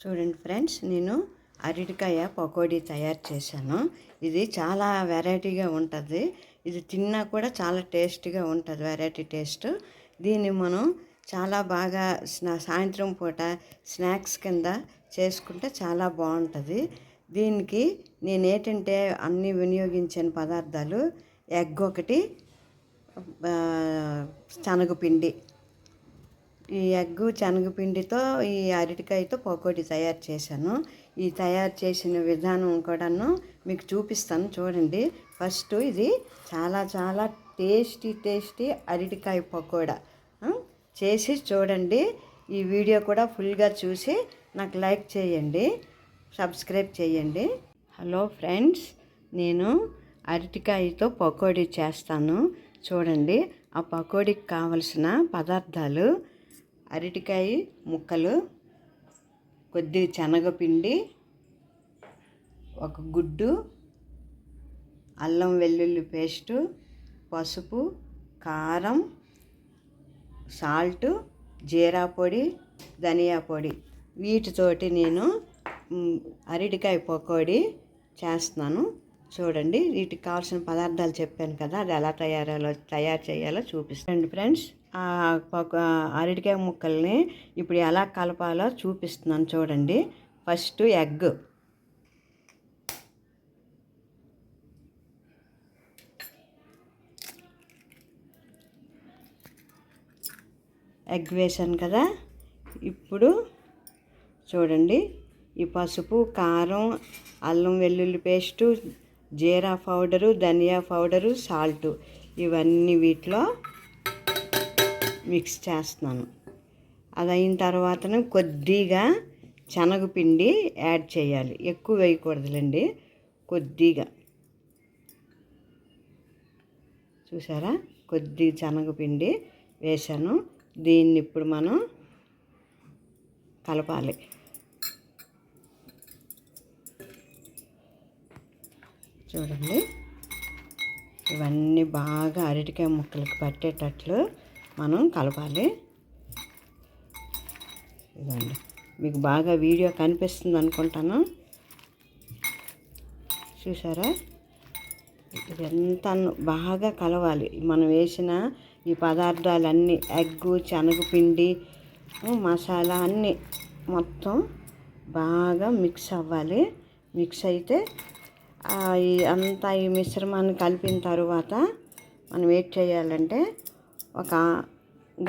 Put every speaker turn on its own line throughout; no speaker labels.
చూడండి ఫ్రెండ్స్ నేను అరటికాయ పకోడీ తయారు చేశాను. ఇది చాలా వెరైటీగా ఉంటుంది. ఇది తిన్నా కూడా చాలా టేస్టీగా ఉంటుంది వెరైటీ టేస్ట్. దీన్ని మనం చాలా బాగా స్నా సాయంత్రం పూట స్నాక్స్ కింద చేసుకుంటే చాలా బాగుంటుంది. దీనికి నేను ఏంటంటే అన్నీ వినియోగించిన పదార్థాలు ఎగ్ ఒకటి శనగపిండి ఈ ఎగ్గు శనగపిండితో ఈ అరటికాయతో పకోడీ తయారు చేశాను. ఈ తయారు చేసిన విధానం కూడాను మీకు చూపిస్తాను చూడండి. ఫస్ట్ ఇది చాలా చాలా టేస్టీ టేస్టీ అరటికాయ పకోడా. చేసి చూడండి. ఈ వీడియో కూడా ఫుల్గా చూసి నాకు లైక్ చేయండి సబ్స్క్రైబ్ చేయండి. హలో ఫ్రెండ్స్ నేను అరటికాయతో పకోడీ చేస్తాను. చూడండి ఆ పకోడీకి కావలసిన పదార్థాలు అరటికాయ ముక్కలు కొద్ది శనగపిండి ఒక గుడ్డు అల్లం వెల్లుల్లి పేస్టు పసుపు కారం సాల్ట్ జీరా పొడి ధనియా పొడి. వీటితోటి నేను అరటికాయ పకోడీ చేస్తున్నాను. చూడండి వీటికి కావాల్సిన పదార్థాలు చెప్పాను కదా అది ఎలా తయారో తయారు చేయాలో చూపిస్తాను. ఫ్రెండ్స్. అరటికాయ ముక్కల్ని ఇప్పుడు ఎలా కలపాలో చూపిస్తున్నాను చూడండి. First egg. ఎగ్ వేసాను కదా. ఇప్పుడు చూడండి ఈ పసుపు కారం అల్లం వెల్లుల్లి పేస్టు జీరా పౌడరు ధనియా పౌడరు సాల్ట్. ఇవన్నీ వీటిలో మిక్స్ చేస్తున్నాను. అది అయిన తర్వాత కొద్దిగా శనగపిండి యాడ్ చేయాలి. ఎక్కువ వేయకూడదులేండి. కొద్దిగా. చూసారా? కొద్ది శనగపిండి వేసాను దీన్ని ఇప్పుడు మనం కలపాలి. చూడండి. ఇవన్నీ బాగా అరటికాయ ముక్కలకి పట్టేటట్లు మనం కలపాలి. ఇదండి మీకు బాగా వీడియో కనిపిస్తుంది అనుకుంటాను. చూసారా? ఇదంతా బాగా కలవాలి. మనం వేసిన ఈ పదార్థాలన్నీ ఎగ్గు శనగపిండి మసాలా అన్నీ మొత్తం బాగా మిక్స్ అవ్వాలి. మిక్స్ అయితే అంతా ఈ మిశ్రమాన్ని కలిపిన తర్వాత మనం ఏం చేయాలంటే ఒక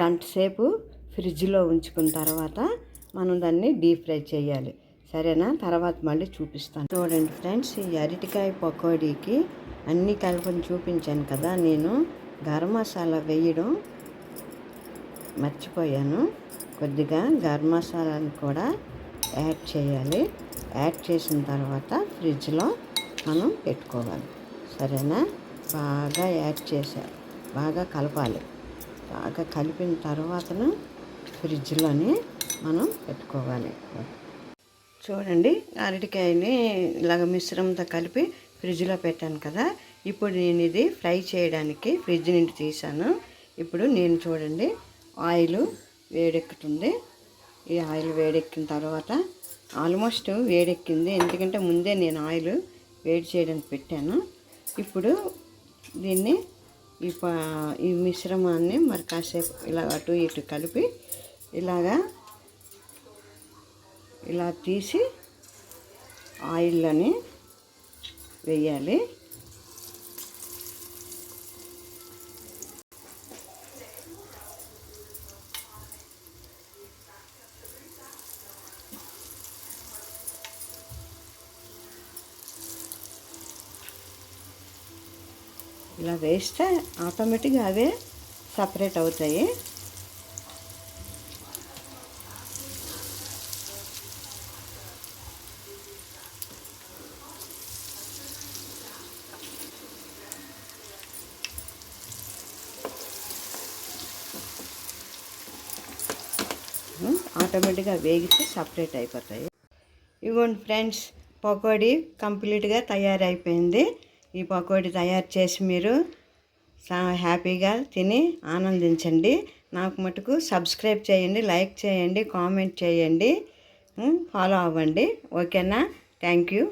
గంట సేపు ఫ్రిడ్జ్లో ఉంచుకున్న తర్వాత మనం దాన్ని డీప్ ఫ్రై చేయాలి. సరేనా? తర్వాత మళ్ళీ చూపిస్తాను. చూడండి ఫ్రెండ్స్ ఈ అరటికాయ పకోడీకి అన్నీ కలుపుని చూపించాను కదా నేను గరం మసాలా వేయడం మర్చిపోయాను. కొద్దిగా గరం మసాలాను కూడా యాడ్ చేయాలి. యాడ్ చేసిన తర్వాత ఫ్రిడ్జ్లో మనం పెట్టుకోవాలి. సరేనా? బాగా యాడ్ చేసా బాగా కలపాలి. బాగా కలిపిన తర్వాతన ఫ్రిడ్జ్లోనే మనం పెట్టుకోవాలి. చూడండి అరటికాయని ఇలాగ మిశ్రమంతో కలిపి ఫ్రిడ్జ్లో పెట్టాను కదా. ఇప్పుడు నేను ఇది ఫ్రై చేయడానికి ఫ్రిడ్జ్ నుండి తీసాను ఇప్పుడు నేను చూడండి ఆయిల్ వేడెక్కుతుంది. ఈ ఆయిల్ వేడెక్కిన తర్వాత ఆల్మోస్ట్ వేడెక్కింది. ఎందుకంటే ముందే నేను ఆయిల్ వేడి చేయడానికి పెట్టాను. ఇప్పుడు దీన్ని ఈ పా ఈ మిశ్రమాన్ని మరి కాసేపు ఇలా అటు ఇటు కలిపి ఇలాగా ఇలా తీసి ఆయిల్లోని వేయాలి. ఇలా వేస్తే ఆటోమేటిక్గా అవే సపరేట్ అవుతాయి. ఆటోమేటిక్గా వేగితే సపరేట్ అయిపోతాయి. ఇవ్వండి ఫ్రెండ్స్ పకోడీ కంప్లీట్గా తయారైపోయింది. ఈ పకోడీ తయారు చేసి మీరు హ్యాపీగా తిని ఆనందించండి. నాకు మటుకు సబ్స్క్రైబ్ చేయండి లైక్ చేయండి కామెంట్ చేయండి ఫాలో అవ్వండి. ఓకేనా? Thank you.